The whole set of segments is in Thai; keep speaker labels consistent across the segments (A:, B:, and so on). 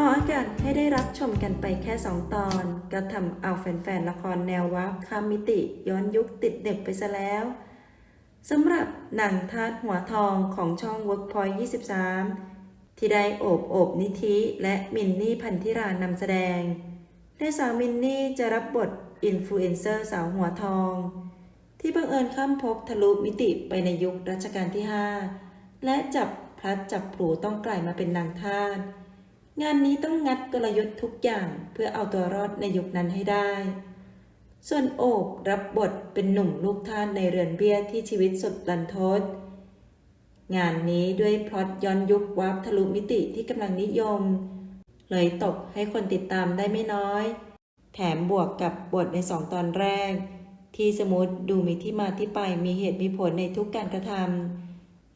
A: ออกอากาศให้ได้รับชมกันไปแค่ 2 ตอน ก็ทำเอาแฟนๆละครแนววับคามมิติย้อนยุคติดเด็กไปซะแล้วสำหรับหนังทาสหัวทองของช่อง Workpoint 23 ที่ได้โอบโอบนิธิและมินนี่พันธิรานำแสดงโดยสาวมินนี่จะรับบทอินฟลูเอนเซอร์สาวหัวทอง ที่บังเอิญข้ามภพทะลุมิติไปในยุครัชกาลที่ 5 และจับพลัดจับผูต้องกลายมาเป็นนางทาส งานนี้ต้องงัดกลยุทธ์ทุกอย่างเพื่อเอาตัวรอดในยุคนั้นให้ได้ ส่วนโอบรับบทเป็นหนุ่มลูกท่านในเรือนเบี้ยที่ชีวิตสุดลันทด งานนี้ด้วยพล็อตย้อนยุควับทะลุมิติที่กำลังนิยม เลยตกให้คนติดตามได้ไม่น้อย แถมบวกกับบทในสองตอนแรก ที่สมูทดูมีที่มาที่ไปมีเหตุมีผลในทุกการกระทำ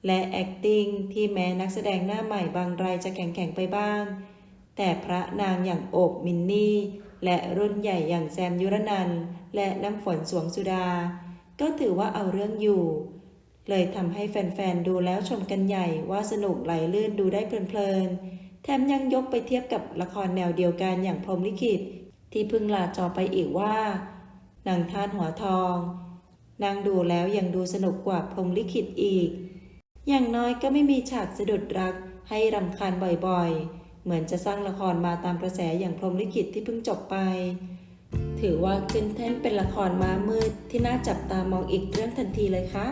A: และ acting ที่แม้นักแสดงหน้าใหม่บางรายจะแข็งๆไปบ้าง แต่พระนางอย่างโอบมินนี่ และรุ่นใหญ่อย่างแซมยุรนันและน้ำฝนสวงสุดา ก็ถือว่าเอาเรื่องอยู่ เลยทำให้แฟนๆ ดูแล้วชมกันใหญ่ว่าสนุกไหลลื่นดูได้เพลินๆ แถมยังยกไปเทียบกับละครแนวเดียวกันอย่างพรมลิขิต ที่พิ่งลาจอไปอีกว่านางท่านหัวทอง นางดูแล้วยังดูสนุกกว่าพรมลิขิตอีก อย่างน้อยก็ไม่มีฉากสะดุดรักให้รำคาญบ่อยๆ เหมือนจะสร้างละครมาตามกระแสอย่างพรมลิขิตที่เพิ่งจบไป ถือว่าขึ้นแท่นเป็นละครม้ามืดที่น่าจับตามองอีกเรื่องทันทีเลยค่ะ